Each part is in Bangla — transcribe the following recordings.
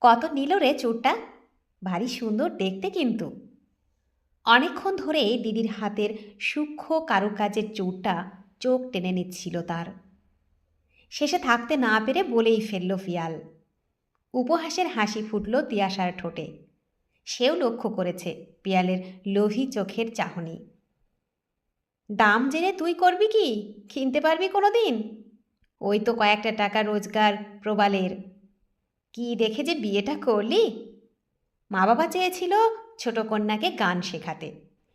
কত নিল রে চোরটা? ভারী সুন্দর দেখতে কিন্তু। অনেকক্ষণ ধরে দিদির হাতের সূক্ষ্ম কারুকাজের চোরটা চোখ টেনে নিচ্ছিল তার। শেষে থাকতে না পেরে বলেই ফেলল ফিয়াল। উপহাসের হাসি ফুটল তিয়াসার ঠোঁটে। সেও লক্ষ্য করেছে পিয়ালের লোভী চোখের চাহনি। দাম জেনে তুই করবি কি? কিনতে পারবি কোনো দিন ওই তো কয়েকটা টাকা রোজগার প্রবালের। কি দেখে যে বিয়েটা করলি? মা বাবা চেয়েছিল ছোট কন্যাকে গান শেখাতে।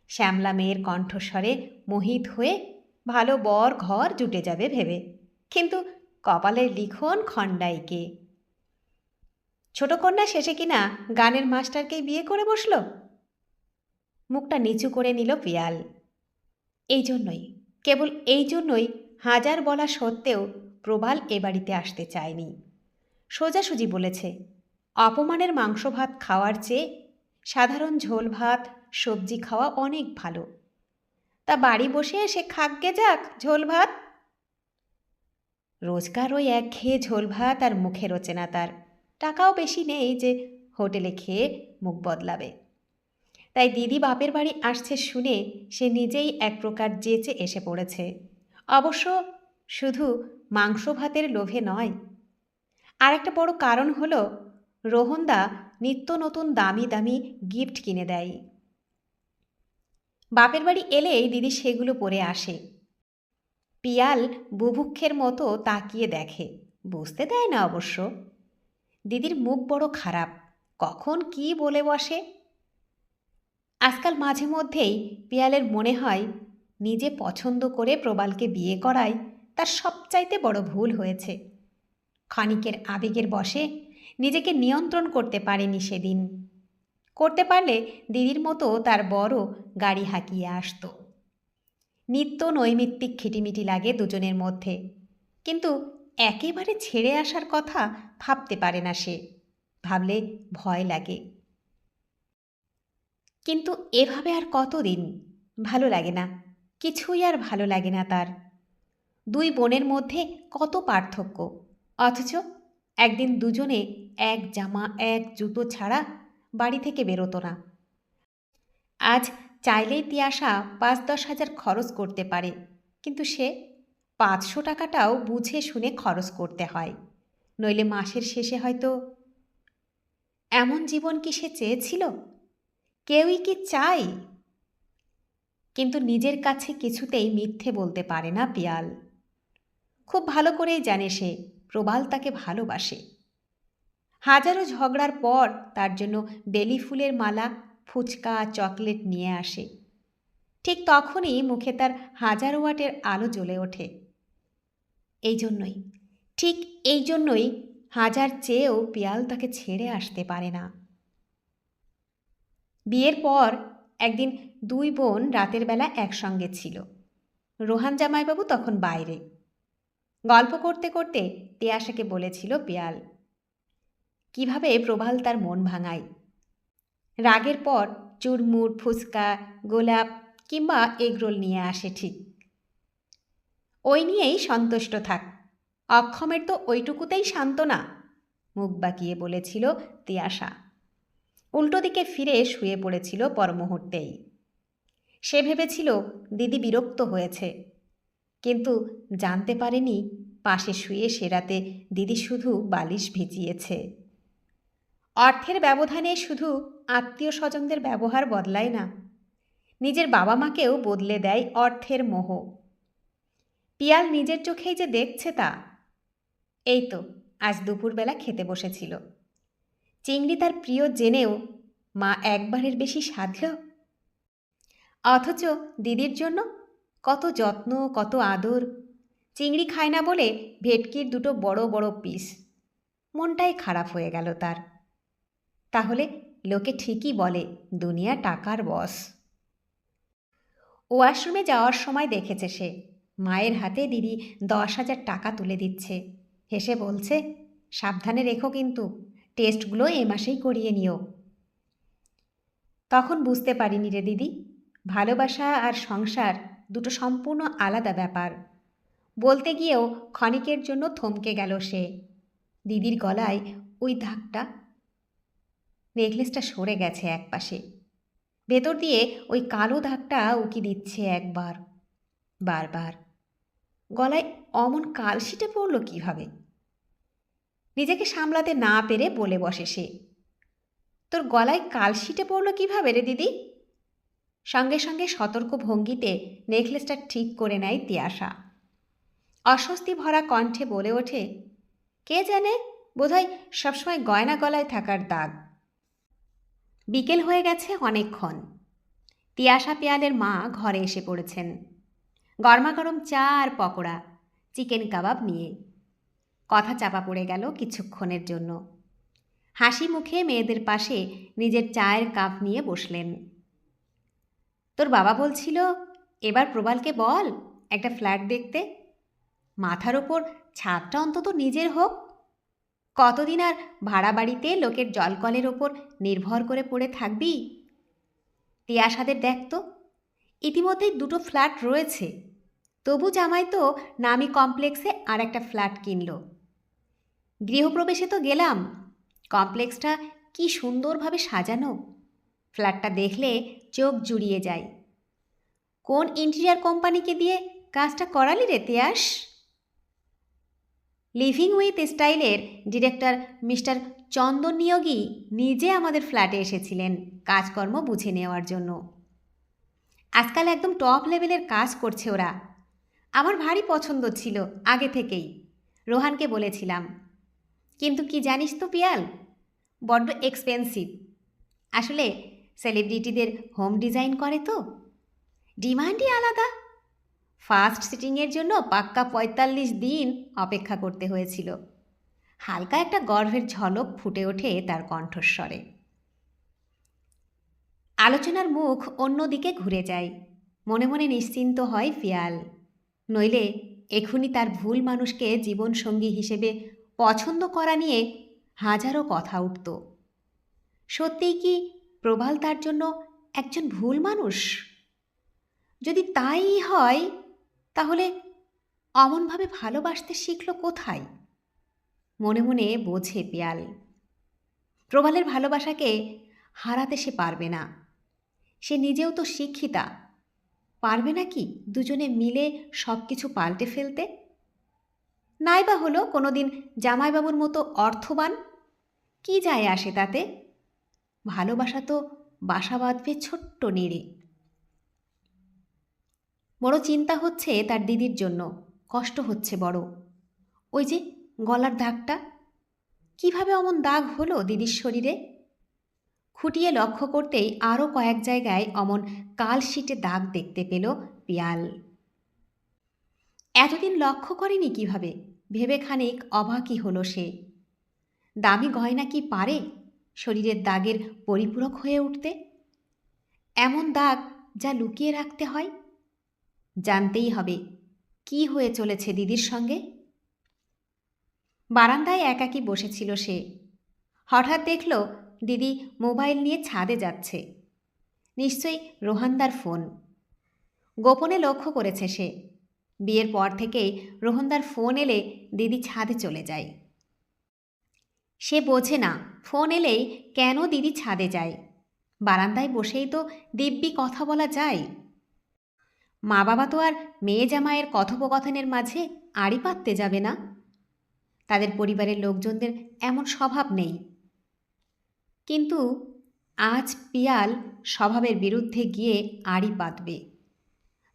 শ্যামলা মেয়ের কণ্ঠস্বরে মোহিত হয়ে ভালো বর ঘর জুটে যাবে ভেবে। কিন্তু কপালের লিখন খণ্ডাইকে ছোট কন্যা শেষে কিনা গানের মাস্টারকেই বিয়ে করে বসল? মুখটা নিচু করে নিল পিয়াল। এই জন্যই, কেবল এই জন্যই হাজার বলা সত্ত্বেও প্রবাল এ বাড়িতে আসতে চায়নি। সোজাসুজি বলেছে, অপমানের মাংস ভাত খাওয়ার চেয়ে সাধারণ ঝোল ভাত সবজি খাওয়া অনেক ভালো। তা বাড়ি বসে এসে খাগ্গে যাক ঝোল ভাত রোজকার ওই এক খেয়ে ঝোল ভাত আর মুখে রোচে না তার। টাকাও বেশি নেই যে হোটেলে খেয়ে মুখ বদলাবে। তাই দিদি বাপের বাড়ি আসছে শুনে সে নিজেই এক প্রকার যেচে এসে পড়েছে। অবশ্য শুধু মাংস ভাতের লোভে নয় আর একটা বড় কারণ হলো রোহনদা নিত্য নতুন দামি দামি গিফট কিনে দেয়। বাপের বাড়ি এলেই দিদি সেগুলো পরে আসে। পিয়াল বুভুক্ষের মতো তাকিয়ে দেখে। বুঝতে দেয় না অবশ্য। দিদির মুখ বড় খারাপ। কখন কি বলে বসে? আজকাল মাঝে মধ্যেই পিয়ালের মনে হয়, নিজে পছন্দ করে প্রবালকে বিয়ে করায় তার সবচাইতে বড় ভুল হয়েছে। ক্ষণিকের আবেগের বসে নিজেকে নিয়ন্ত্রণ করতে পারেনি সেদিন। করতে পারলে দিদির মতো তার বড় গাড়ি হাঁকিয়ে আসতো। নিত্য নৈমিত্তিক খিটিমিটি লাগে দুজনের মধ্যে। কিন্তু একেবারে ছেড়ে আসার কথা ভাবতে পারে না সে। ভাবলে ভয় লাগে। কিন্তু এভাবে আর কতদিন? ভালো লাগে না। কিছুই আর ভালো লাগে না তার। দুই বোনের মধ্যে কত পার্থক্য? অথচ একদিন দুজনে এক জামা, এক জুতো ছাড়া বাড়ি থেকে বেরোতো না। আজ চাইলেই তিয়াসা পাঁচ দশ হাজার খরচ করতে পারে, কিন্তু সে পাঁচশো টাকাটাও বুঝে শুনে খরচ করতে হয়। নইলে মাসের শেষে হয়তো এমন জীবন কি সে চেয়েছিল? কেউই কি চাই কিন্তু নিজের কাছে কিছুতেই মিথ্যে বলতে পারে না পিয়াল। খুব ভালো করেই জানে সে প্রবাল তাকে ভালোবাসে। হাজারো ঝগড়ার পর তার জন্য বেলি ফুলের মালা, ফুচকা, চকলেট নিয়ে আসে। ঠিক তখনই মুখে তার হাজার ওয়াটের আলো জ্বলে ওঠে। এই জন্যই, ঠিক এই জন্যই হাজার চেয়েও পিয়াল তাকে ছেড়ে আসতে পারে না। বিয়ের পর একদিন দুই বোন রাতের বেলা একসঙ্গে ছিল। রোহান জামাইবাবু তখন বাইরে। গল্প করতে করতে তিয়াশাকে বলেছিল পিয়াল, কীভাবে প্রবাল তার মন ভাঙায়? রাগের পর চুরমুর ফুচকা গোলাপ কিংবা এগরোল নিয়ে আসে ঠিক। ওই নিয়েই সন্তুষ্ট থাক, অক্ষমের তো ওইটুকুতেই শান্ত না মুখ বাঁকিয়ে বলেছিল তিয়াশা। উল্টো দিকে ফিরে শুয়ে পড়েছিল পরমুহূর্তেই। সে ভেবেছিল, দিদি বিরক্ত হয়েছে কিন্তু জানতে পারেনি পাশে শুয়ে সেরাতে দিদি শুধু বালিশ ভিজিয়েছে। অর্থের ব্যবধানে শুধু আত্মীয় স্বজনদের ব্যবহার বদলায় না, নিজের বাবা মাকেও বদলে দেয় অর্থের মোহ। পিয়াল নিজের চোখেই যে দেখছে তা, এই তো আজ দুপুরবেলা খেতে বসেছিল। চিংড়ি তার প্রিয় জেনেও মা একবারের বেশি সাধল। অথচ দিদির জন্য কত যত্ন, কত আদর। চিংড়ি খায় না বলে ভেটকির দুটো বড় বড় পিস। মনটাই খারাপ হয়ে গেল তার। তাহলে লোকে ঠিকই বলে, দুনিয়া টাকার বস। ওয়াশরুমে যাওয়ার সময় দেখেছে সে। মায়ের হাতে দিদি দশ হাজার টাকা তুলে দিচ্ছে। হেসে বলছে, সাবধানে রেখো কিন্তু, টেস্টগুলো এ মাসেই করিয়ে নিও। তখন বুঝতে পারিনি রে দিদি, ভালোবাসা আর সংসার দুটো সম্পূর্ণ আলাদা ব্যাপার। বলতে গিয়েও ক্ষণিকের জন্য থমকে গেল সে। দিদির গলায় ওই ধাকটা নেকলেসটা সরে গেছে একপাশে। ভেতর দিয়ে ওই কালো দাগটা উকি দিচ্ছে একবার, বারবার। গলায় অমন কালশিটে পড়ল কীভাবে? নিজেকে সামলাতে না পেরে বলে বসে সে। তোর গলায় কালশিটে পড়ল কীভাবে রে দিদি? সঙ্গে সঙ্গে সতর্ক ভঙ্গিতে নেকলেসটা ঠিক করে নেয় তিয়াশা। অস্বস্তি ভরা কণ্ঠে বলে ওঠে, কে জানে? বোধহয় সবসময় গয়না গলায় থাকার দাগ। বিকেল হয়ে গেছে অনেকক্ষণ। তিয়াশা পেয়ালের মা ঘরে এসে পড়েছেন। গরমাগরম চা আর পকোড়া, চিকেন কাবাব নিয়ে। কথা চাপা পড়ে গেল কিছুক্ষণের জন্য। হাসি মুখে মেয়েদের পাশে নিজের চায়ের কাপ নিয়ে বসলেন। তোর বাবা বলছিল, এবার প্রবালকে বল একটা ফ্ল্যাট দেখতে। মাথার ওপর ছাদটা অন্তত নিজের হোক। কতদিন আর ভাড়া বাড়িতে লোকের জলকলের ওপর নির্ভর করে পড়ে থাকবি? তিয়াসাদের দেখ তো, ইতিমধ্যেই দুটো ফ্ল্যাট রয়েছে। তবু জামাই তো নামি কমপ্লেক্সে আর একটা ফ্ল্যাট কিনল। গৃহপ্রবেশে তো গেলাম। কমপ্লেক্সটা কি সুন্দরভাবে সাজানো। ফ্ল্যাটটা দেখলে চোখ জুড়িয়ে যায়। কোন ইন্টেরিয়ার কোম্পানিকে দিয়ে কাজটা করালি রে তিয়াস? লিভিং উইথ স্টাইলের ডিরেক্টর মিস্টার চন্দন নিয়োগী নিজে আমাদের ফ্ল্যাটে এসেছিলেন কাজকর্ম বুঝে নেওয়ার জন্য। আজকাল একদম টপ লেভেলের কাজ করছে ওরা। আমার ভারী পছন্দ ছিল আগে থেকেই, রোহানকে বলেছিলাম। কিন্তু কি জানিস তো পিয়াল, বড্ড এক্সপেন্সিভ আসলে সেলিব্রিটিদের হোম ডিজাইন করে তো। ডিমান্ডই আলাদা। ফার্স্ট সিটিংয়ের জন্য পাক্কা পঁয়তাল্লিশ দিন অপেক্ষা করতে হয়েছিল। হালকা একটা গর্ভের ঝলক ফুটে ওঠে তার কণ্ঠস্বরে। আলোচনার মুখ অন্যদিকে ঘুরে যায়। মনে মনে নিশ্চিন্ত হয় ফিয়াল। নইলে এখুনি তার ভুল মানুষকে জীবনসঙ্গী হিসেবে পছন্দ করা নিয়ে হাজারো কথা উঠত। সত্যিই কি প্রবাল তার জন্য একজন ভুল মানুষ। যদি তাই হয়, তাহলে অমনভাবে ভালোবাসতে শিখল কোথায়? মনে মনে বোঝে পেয়াল। প্রবালের ভালোবাসাকে হারাতে সে পারবে না। সে নিজেও তো শিক্ষিতা। পারবে না কি দুজনে মিলে সব কিছু পাল্টে ফেলতে? নাইবা হলো কোনোদিন জামাইবাবুর মতো অর্থবান? কি যায় আসে তাতে? ভালোবাসা তো বাসা বাঁধবে ছোট্ট নেড়ে। বড় চিন্তা হচ্ছে তার দিদির জন্য, কষ্ট হচ্ছে বড়। ওই যে গলার দাগটা, কীভাবে অমন দাগ হলো দিদির শরীরে? খুঁটিয়ে লক্ষ্য করতেই আরও কয়েক জায়গায় অমন কালশিটে দাগ দেখতে পেল পিয়াল। এতদিন লক্ষ্য করেনি কীভাবে? ভেবে খানিক অবাকই হলো সে। দামি গয়না কি পারে? শরীরের দাগের পরিপূরক হয়ে উঠতে? এমন দাগ যা লুকিয়ে রাখতে হয়? জানতেই হবে, কি হয়ে চলেছে দিদির সঙ্গে? বারান্দায় একাকি বসেছিল সে। হঠাৎ দেখল দিদি মোবাইল নিয়ে ছাদে যাচ্ছে। নিশ্চয়ই রোহানদার ফোন। গোপনে লক্ষ্য করেছে সে। বিয়ের পর থেকেই রোহনদার ফোন এলে দিদি ছাদে চলে যায়। সে বোঝে না, ফোন এলেই কেন দিদি ছাদে যায়? বারান্দায় বসেই তো দিব্যি কথা বলা যায়। মা বাবা তো আর মেয়ে জামাইয়ের কথোপকথনের মাঝে আড়ি পাততে যাবে না। তাদের পরিবারের লোকজনদের এমন স্বভাব নেই। কিন্তু আজ পিয়াল স্বভাবের বিরুদ্ধে গিয়ে আড়ি পাতবে।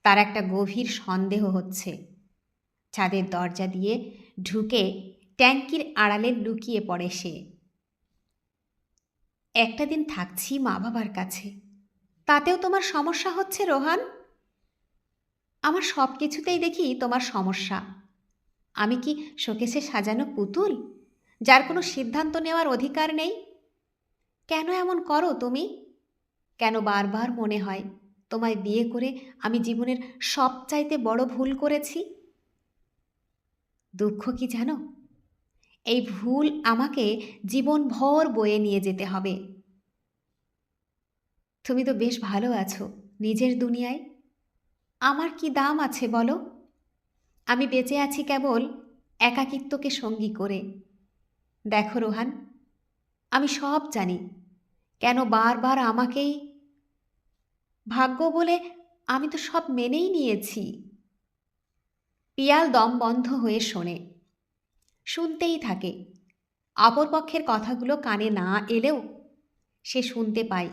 তার একটা গভীর সন্দেহ হচ্ছে। ছাদের দরজা দিয়ে ঢুকে ট্যাঙ্কির আড়ালে লুকিয়ে পড়ে সে। একটা দিন থাকছি মা বাবার কাছে। তাতেও তোমার সমস্যা হচ্ছে, রোহান? আমার সব কিছুতেই দেখি তোমার সমস্যা। আমি কি শোকেশে সাজানো পুতুল? যার কোনো সিদ্ধান্ত নেওয়ার অধিকার নেই? কেন এমন করো তুমি? কেন বারবার মনে হয় তোমায় বিয়ে করে আমি জীবনের সবচাইতে বড় ভুল করেছি? দুঃখ কি জানো? এই ভুল আমাকে জীবনভর বয়ে নিয়ে যেতে হবে। তুমি তো বেশ ভালো আছো, নিজের দুনিয়ায়। আমার কি দাম আছে বলো? আমি বেঁচে আছি কেবল একাকিত্বকে সঙ্গী করে। দেখো রোহান, আমি সব জানি। কেন বারবার আমাকেই? ভাগ্য বলে আমি তো সব মেনেই নিয়েছি। পিয়াল দম বন্ধ হয়ে শোনে। শুনতেই থাকে। অপরপক্ষের কথাগুলো কানে না এলেও সে শুনতে পায়।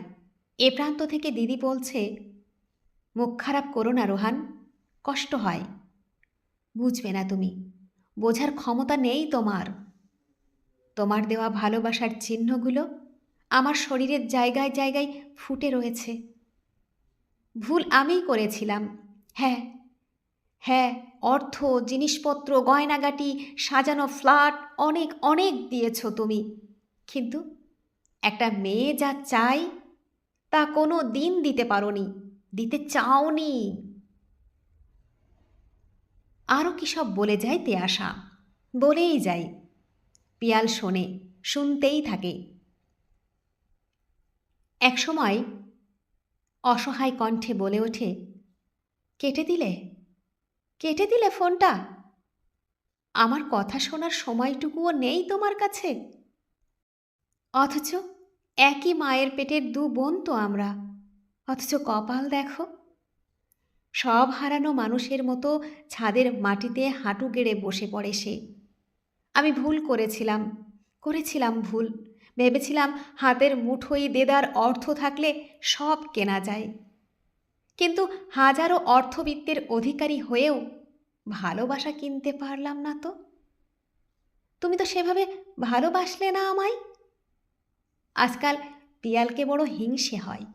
এ প্রান্ত থেকে দিদি বলছে, মুখ খারাপ করো না রোহান, কষ্ট হয়। বুঝবে না তুমি, বোঝার ক্ষমতা নেই তোমার। তোমার দেওয়া ভালোবাসার চিহ্নগুলো আমার শরীরের জায়গায় জায়গায় ফুটে রয়েছে। ভুল আমিই করেছিলাম। হ্যাঁ হ্যাঁ অর্থ, জিনিসপত্র, গয়নাগাটি, সাজানো ফ্ল্যাট, অনেক অনেক দিয়েছ তুমি। কিন্তু একটা মেয়ে যা চাই, তা কোনো দিন দিতে পারোনি, দিতে চাওনি। আরও কি সব বলে যায় তে তেয়াশা বলেই যায়। পিয়াল শোনে, শুনতেই থাকে। একসময় অসহায় কণ্ঠে বলে ওঠে, কেটে দিলে? কেটে দিলে ফোনটা? আমার কথা শোনার সময়টুকুও নেই তোমার কাছে? অথচ একই মায়ের পেটের দু বোন তো আমরা। অথচ কপাল দেখো। সব হারানো মানুষের মতো ছাদের মাটিতে হাঁটু গেড়ে বসে পড়ে সে। আমি ভুল করেছিলাম করেছিলাম ভুল। ভেবেছিলাম হাতের মুঠোই দেদার অর্থ থাকলে সব কেনা যায়। কিন্তু হাজারো অর্থবিত্তের অধিকারী হয়েও ভালোবাসা কিনতে পারলাম না তো। তুমি তো সেভাবে ভালোবাসলে না আমায়? আজকাল পিয়ালকে বড় হিংসে হয়।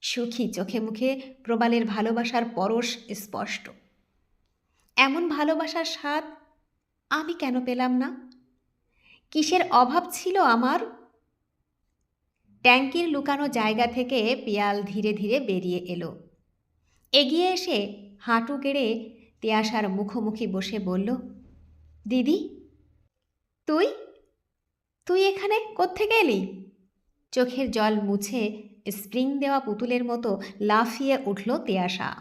সুখী চোখে মুখে প্রবালের ভালোবাসার পরশ স্পষ্ট। এমন ভালোবাসার স্বাদ আমি কেন পেলাম না? কিসের অভাব ছিল আমার? ট্যাঙ্কির লুকানো জায়গা থেকে পিয়াল ধীরে ধীরে বেরিয়ে এলো। এগিয়ে এসে হাঁটু গেড়ে তিয়াশার মুখোমুখি বসে বলল, দিদি, তুই? তুই এখানে কোত্থেকে এলি? চোখের জল মুছে স্প্রিং দেওয়া পুতুলের মতো লাফিয়ে উঠল তিয়াশা।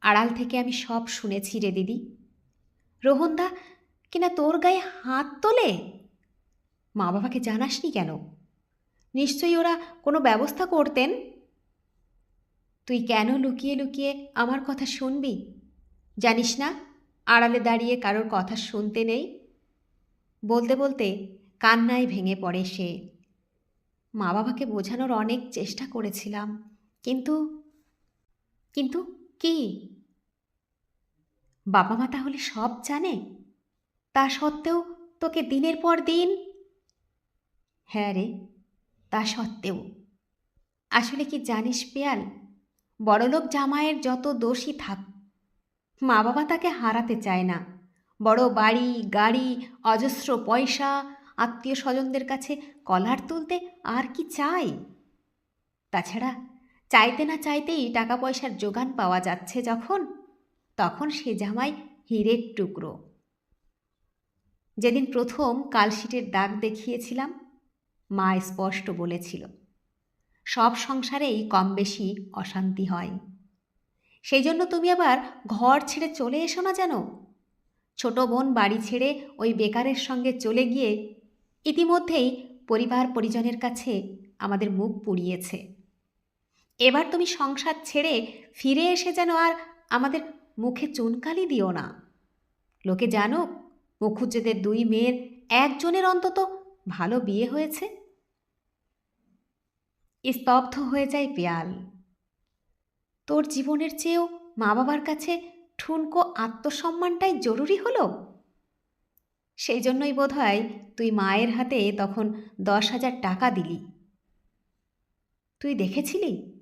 আড়াল থেকে আমি সব শুনেছি রে দিদি। রোহনদা, কিনা তোর গায়ে হাত তোলে? মা বাবাকে জানাসনি কেন? নিশ্চয়ই ওরা কোনো ব্যবস্থা করতেন? তুই কেন লুকিয়ে লুকিয়ে আমার কথা শুনবি? জানিস না, আড়ালে দাঁড়িয়ে কারোর কথা শুনতে নেই? বলতে বলতে কান্নায় ভেঙে পড়ে সে। মা বাবাকে বোঝানোর অনেক চেষ্টা করেছিলাম, কিন্তু কিন্তু কি? বাবা মা তাহলে সব জানে? তা সত্ত্বেও তোকে দিনের পর দিন? হ্যাঁ রে, তা সত্ত্বেও। আসলে কি জানিস পেয়াল বড়লোক জামাইয়ের যত দোষী থাক মা বাবা তাকে হারাতে চায় না। বড় বাড়ি, গাড়ি, অজস্র পয়সা আত্মীয় স্বজনদের কাছে কলার তুলতে আর কি চাই? তাছাড়া চাইতে না চাইতেই টাকা পয়সার যোগান পাওয়া যাচ্ছে যখন, তখন সে জামাই হীরের টুকরো। যেদিন প্রথম কালশিটের দাগ দেখিয়েছিলাম, মা স্পষ্ট বলেছিল সব সংসারেই কম বেশি অশান্তি হয়। সেই জন্য তুমি আবার ঘর ছেড়ে চলে এসো না যেন। ছোট বোন বাড়ি ছেড়ে ওই বেকারের সঙ্গে চলে গিয়ে ইতিমধ্যেই পরিবার পরিজনের কাছে আমাদের মুখ পুড়িয়েছে। এবার তুমি সংসার ছেড়ে ফিরে এসে যেন আর আমাদের মুখে চুনকালি দিও না। লোকে জানো মুখুজ্জেদের দুই মেয়ের একজনের অন্তত ভালো বিয়ে হয়েছে। স্তব্ধ হয়ে যায় পেয়াল তোর জীবনের চেয়েও মা বাবার কাছে ঠুনকো আত্মসম্মানটাই জরুরি হলো? সেই জন্যই বোধ হয় তুই মায়ের হাতে তখন দশ হাজার টাকা দিলি। তুই দেখেছিলি?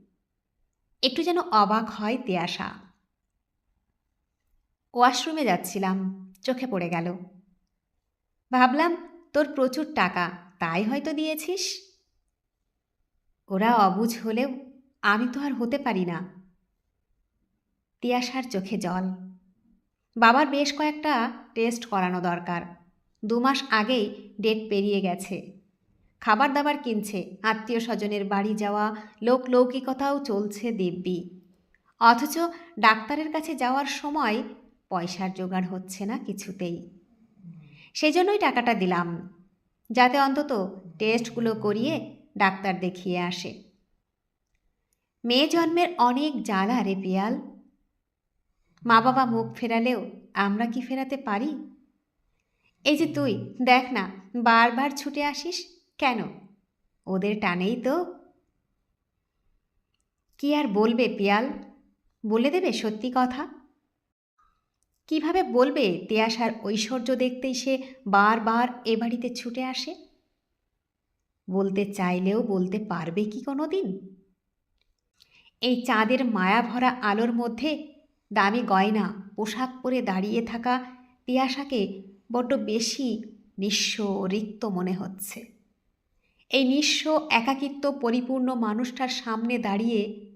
একটু যেন অবাক হয় তেয়াশা। ওয়াশরুমে যাচ্ছিলাম, চোখে পড়ে গেল। ভাবলাম, তোর প্রচুর টাকা, তাই হয়তো দিয়েছিস? ওরা অবুঝ হলেও আমি তো আর হতে পারি না। তিয়াশার চোখে জল। বাবার বেশ কয়েকটা টেস্ট করানো দরকার। দু মাস আগেই ডেট পেরিয়ে গেছে। খাবার দাবার কিনছে আত্মীয় স্বজনের বাড়ি যাওয়া লোক লোকলৌকিকতাও চলছে দিব্যি। অথচ ডাক্তারের কাছে যাওয়ার সময় পয়সার জোগাড় হচ্ছে না কিছুতেই। সেজন্যই টাকাটা দিলাম। যাতে অন্তত টেস্টগুলো করিয়ে ডাক্তার দেখিয়ে আসে। মেয়ে জন্মের অনেক জ্বালা রে পিয়াল। মা বাবা মুখ ফেরালেও আমরা কি ফেরাতে পারি? এই যে তুই, দেখ না, বারবার ছুটে আসিস কেন? ওদের টানেই তো। কি আর বলবে পিয়াল? বলে দেবে সত্যি কথা? কীভাবে বলবে? তিয়াসার ঐশ্বর্য দেখতেই সে বারবার এ বাড়িতে ছুটে আসে। বলতে চাইলেও বলতে পারবে কি কোনো দিন এই চাঁদের মায়া ভরা আলোর মধ্যে দামি গয়না, পোশাক পরে দাঁড়িয়ে থাকা তিয়াসাকে বড্ড বেশি নিঃস্ব রিক্ত মনে হচ্ছে। এই নিঃস্ব, একাকিত্ব পরিপূর্ণ মানুষটার সামনে দাঁড়িয়ে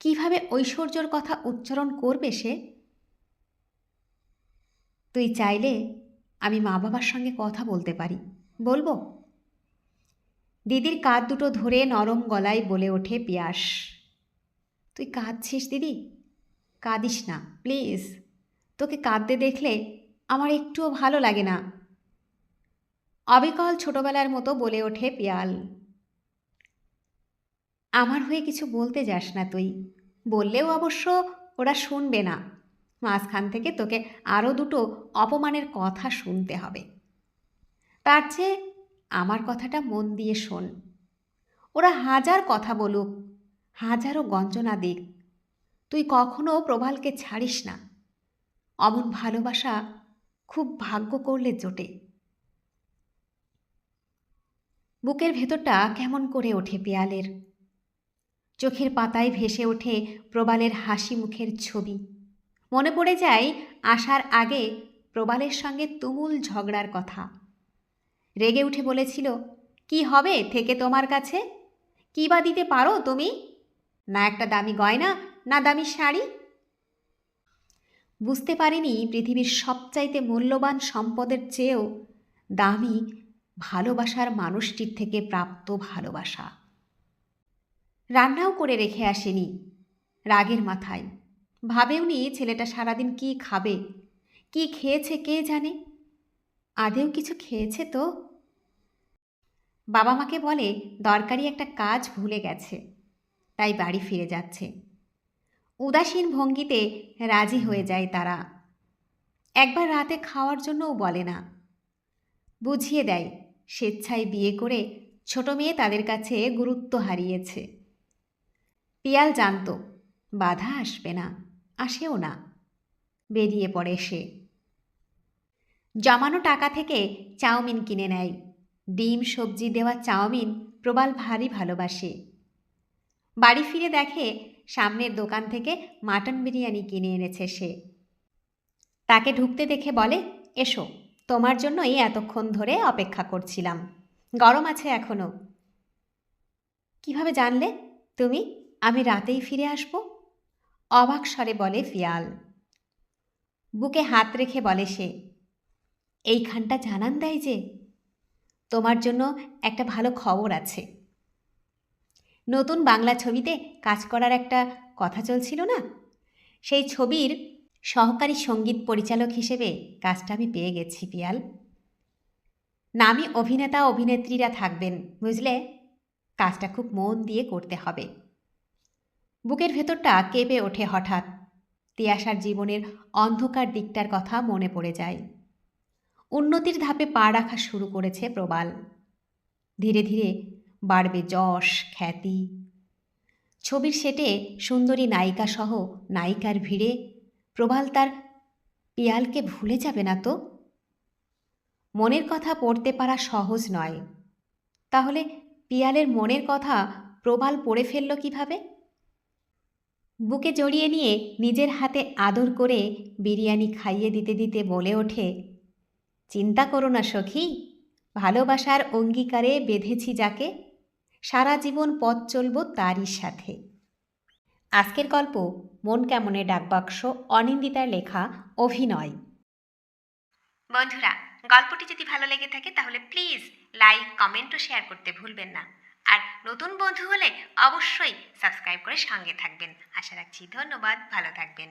কীভাবে ঐশ্বর্যর কথা উচ্চারণ করবে সে? তুই চাইলে আমি মা বাবার সঙ্গে কথা বলতে পারি। বলব? দিদির কাঁধ দুটো ধরে নরম গলায় বলে ওঠে পিয়াস। তুই কাঁদছিস দিদি? কাঁদিস না, প্লিজ। তোকে কাঁদতে দেখলে আমার একটুও ভালো লাগে না। অবিকল ছোটবেলার মতো বলে ওঠে পিয়াল। আমার হয়ে কিছু বলতে যাস না তুই। বললেও অবশ্য ওরা শুনবে না। মাঝখান থেকে তোকে আরও দুটো অপমানের কথা শুনতে হবে। তার চেয়ে আমার কথাটা মন দিয়ে শোন। ওরা হাজার কথা বলুক, হাজারো গঞ্জনা দিক। তুই কখনো প্রবালকে ছাড়িস না। অমন ভালোবাসা খুব ভাগ্য করলে জোটে। বুকের ভেতরটা কেমন করে ওঠে পেয়ালের। চোখের পাতায় ভেসে ওঠে প্রবালের হাসি মুখের ছবি। মনে পড়ে যায় আসার আগে প্রবালের সঙ্গে তুমুল ঝগড়ার কথা। রেগে উঠে বলেছিল, কি হবে থেকে তোমার কাছে? কী বা দিতে পারো তুমি? না একটা দামি গয়না, না দামি শাড়ি? বুঝতে পারিনি পৃথিবীর সবচাইতে মূল্যবান সম্পদের চেয়েও দামি, ভালোবাসার মানুষটির থেকে প্রাপ্ত ভালোবাসা। রান্নাও করে রেখে আসেনি, রাগের মাথায়। ভাবেওনি ছেলেটা সারাদিন কি খাবে, কি খেয়েছে কে জানে? আদেও কিছু খেয়েছে তো? বাবা মাকে বলে, দরকারি একটা কাজ ভুলে গেছে। তাই বাড়ি ফিরে যাচ্ছে। উদাসীন ভঙ্গিতে রাজি হয়ে যায় তারা। একবার রাতে খাওয়ার জন্যও বলে না। বুঝিয়ে দেয়, স্বেচ্ছায় বিয়ে করে ছোট মেয়ে তাদের কাছে গুরুত্ব হারিয়েছে। পিয়াল জানত, বাধা আসবে না, আসেও না। বেরিয়ে পড়ে সে। জমানো টাকা থেকে চাউমিন কিনে নেয়। ডিম, সবজি দেওয়া চাউমিন প্রবাল ভারী ভালোবাসে। বাড়ি ফিরে দেখে সামনের দোকান থেকে মাটন বিরিয়ানি কিনে এনেছে সে। তাকে ঢুকতে দেখে বলে, এসো, তোমার জন্যই এতক্ষণ ধরে অপেক্ষা করছিলাম। গরম আছে এখনও কীভাবে জানলে তুমি? আমি রাতেই ফিরে আসব? অবাক স্বরে বলে ফিয়াল। বুকে হাত রেখে বলে সে এইখানটা জানান দেয় যে, তোমার জন্য একটা ভালো খবর আছে। নতুন বাংলা ছবিতে কাজ করার একটা কথা চলছিল না? সেই ছবির সহকারী সংগীত পরিচালক হিসেবে কাজটা আমি পেয়ে গেছি, পিয়াল। নামি অভিনেতা, অভিনেত্রীরা থাকবেন, বুঝলে? কাজটা খুব মন দিয়ে করতে হবে। বুকের ভেতরটা কেঁপে ওঠে হঠাৎ। তিয়াসার জীবনের অন্ধকার দিকটার কথা মনে পড়ে যায়। উন্নতির ধাপে পা রাখা শুরু করেছে প্রবাল। ধীরে ধীরে বাড়বে যশ, খ্যাতি। ছবির সেটে সুন্দরী নায়িকা সহ নায়িকার ভিড়ে প্রবাল তার পিয়ালকে ভুলে যাবে না তো? মনের কথা পড়তে পারা সহজ নয়। তাহলে পিয়ালের মনের কথা প্রবাল পড়ে ফেলল কীভাবে? বুকে জড়িয়ে নিয়ে নিজের হাতে আদর করে বিরিয়ানি খাইয়ে দিতে দিতে বলে ওঠে চিন্তা করো না সখী, ভালোবাসার অঙ্গীকারে বেঁধেছি যাকে, সারা জীবন পথ চলব তারই সাথে। আজকের গল্প, মন কেমনে ডাকবাক্স, অনিন্দিতার লেখা, অভিনয়। বন্ধুরা, গল্পটি যদি ভালো লেগে থাকে তাহলে প্লিজ লাইক, কমেন্ট ও শেয়ার করতে ভুলবেন না। আর নতুন বন্ধু হলে অবশ্যই সাবস্ক্রাইব করে সঙ্গে থাকবেন। আশা রাখছি ধন্যবাদ, ভালো থাকবেন।